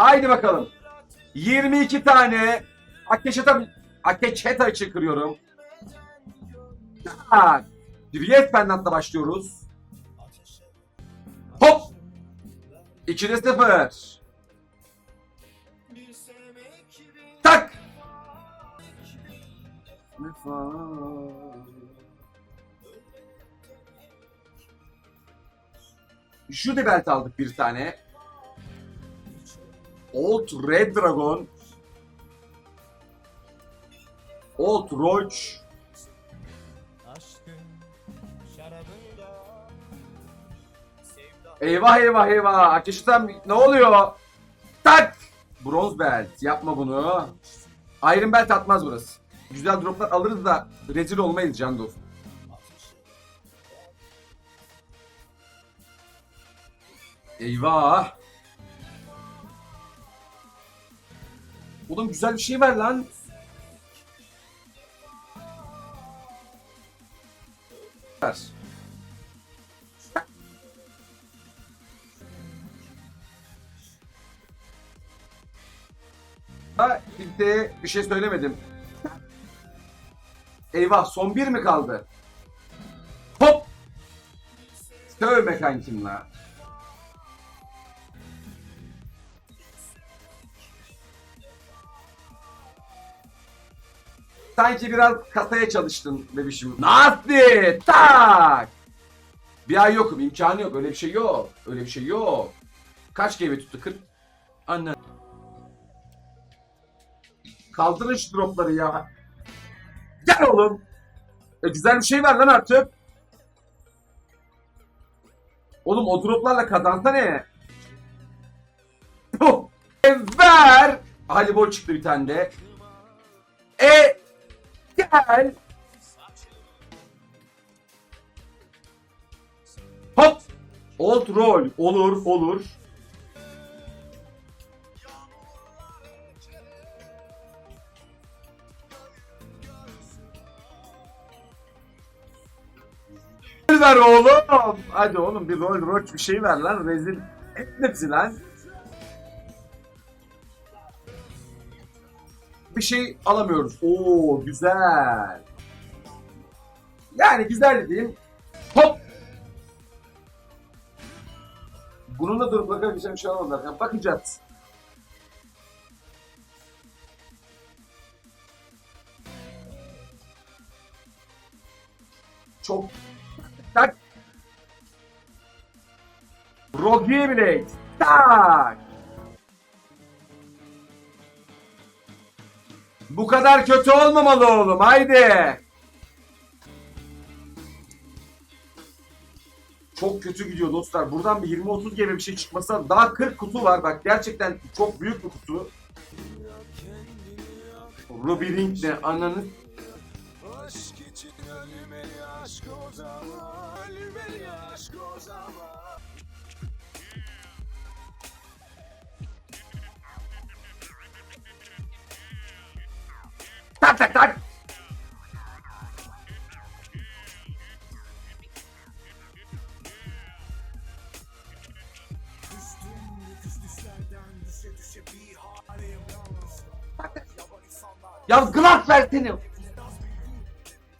Haydi bakalım. 22 tane Akeşeta Akeşeta için kırıyorum. Juliet Pendant'la başlıyoruz. Hop. 2'de 0. Tak. Judy Belt aldık bir tane. Old Red Dragon. Old Roach. Eyvah eyvah eyvah. Ateşten ne oluyor? Tak! Bronz belt. Yapma bunu. Iron belt atmaz burası. Güzel droplar alırız da rezil olmayız can dost. Eyvah. Oğlum güzel bir şey ver lan. Ver. Kimseye bir şey söylemedim. Eyvah son bir mi kaldı? Hop! Sövme kankim la. Sanki biraz kasaya çalıştın bebişim. Nasıl? Tak! Bir ay yokum. imkanı yok. Öyle bir şey yok. Öyle bir şey yok. Kaç GB tuttu? 40. Anne. Kaldırın şu dropları ya. Gel oğlum. E, güzel bir şey ver lan artık. Oğlum o droplarla kazansa ne? Puh. Ver. Hadi bol çıktı bir tane de. E gel. Hop. Old roll. Olur olur. ver oğlum. Hadi oğlum bir rol roç bir şey ver lan. Rezil etmesin lan. Bir şey alamıyoruz. Oo güzel. Yani güzel dediğim hop. Bununla durup bakabileceğim bir şey alamadılar. Yani bakacağız. Çok tak. Rocky Blade. Tak. Bu kadar kötü olmamalı oğlum. Haydi. Çok kötü gidiyor dostlar. Buradan bir 20-30 gibi bir şey çıkmasa daha 40 kutu var. Bak gerçekten çok büyük bir kutu. Ruby Ring ne? Ananı Aşk için ölmeli aşk o zaman Ölmeli aşk o zaman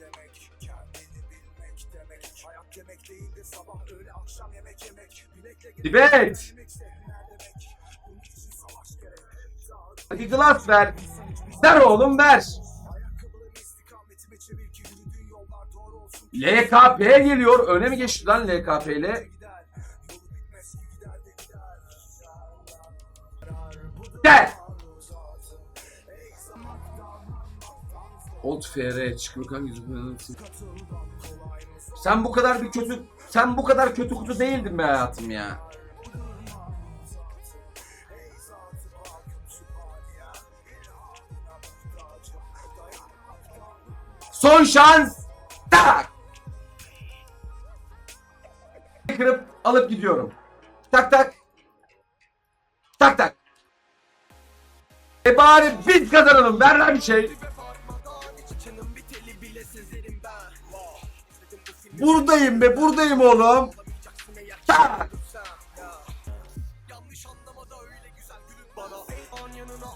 demek Bunun için savaş gerek Dağılır Hadi glass ver. Ver oğlum ver. LKP geliyor. Öne mi geçti lan LKP ile? de. Old FR çıkıyor kanka Sen bu kadar bir kötü sen bu kadar kötü kutu değildin be hayatım ya. Son şans. Tak. Kırıp alıp gidiyorum. Tak tak. Tak tak. E bari biz kazanalım. Ver lan bir şey. Buradayım be buradayım oğlum. Tak.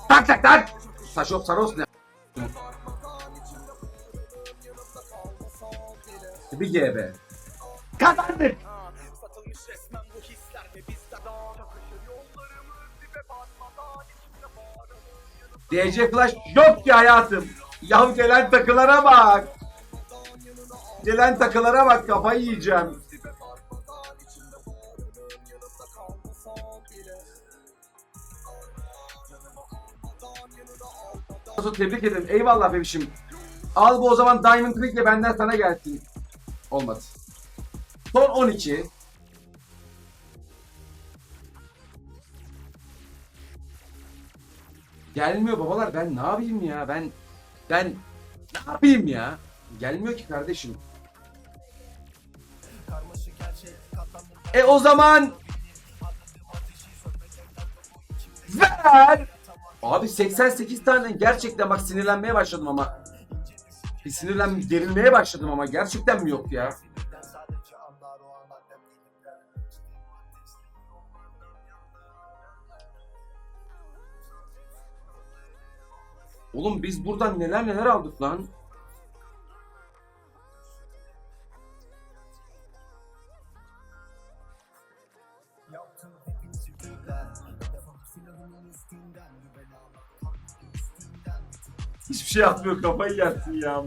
Tak tak tak. Saşop Saros ne? Bir GB. Kazandık. DC Flash yok ki hayatım. Ya gelen takılara bak. Gelen takılara bak kafayı yiyeceğim. tebrik ederim. Eyvallah bebişim. Al bu o zaman Diamond Trick de benden sana gelsin. Olmadı. Son 12. Gelmiyor babalar ben ne yapayım ya ben ben ne yapayım ya gelmiyor ki kardeşim. E o zaman ver. Abi 88 tane gerçekten bak sinirlenmeye başladım ama. Bir sinirlen gerilmeye başladım ama gerçekten mi yok ya? Oğlum biz buradan neler neler aldık lan. Hiçbir şey atmıyor kafayı yersin ya.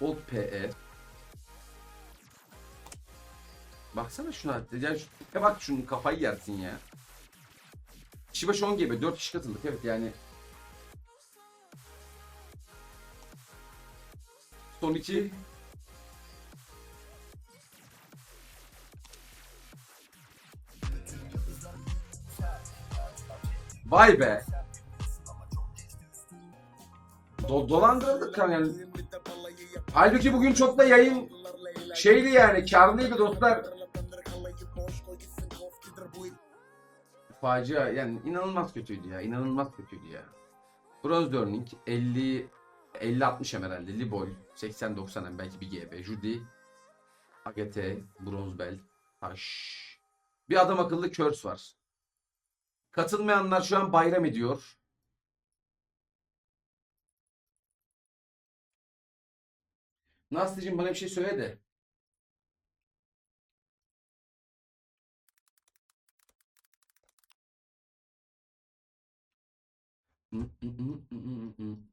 Old PE. Baksana şuna. Ya şu, ya bak şunun kafayı yersin ya. Kişi başı 10 gibi 4 kişi katıldık evet yani. Son 2. Vay be. Do dolandırıldık yani. Halbuki bugün çok da yayın şeydi yani karlıydı dostlar. Facia yani inanılmaz kötüydü ya. inanılmaz kötüydü ya. Bronze Learning 50 50 60 hem herhalde. Libol 80 90 hem belki bir GB. Judy Agate Bronze Bell Taş. Bir adam akıllı Curse var. Katılmayanlar şu an bayram ediyor. Naslıcığım bana bir şey söyle de. Mm-mm-mm-mm-mm-mm.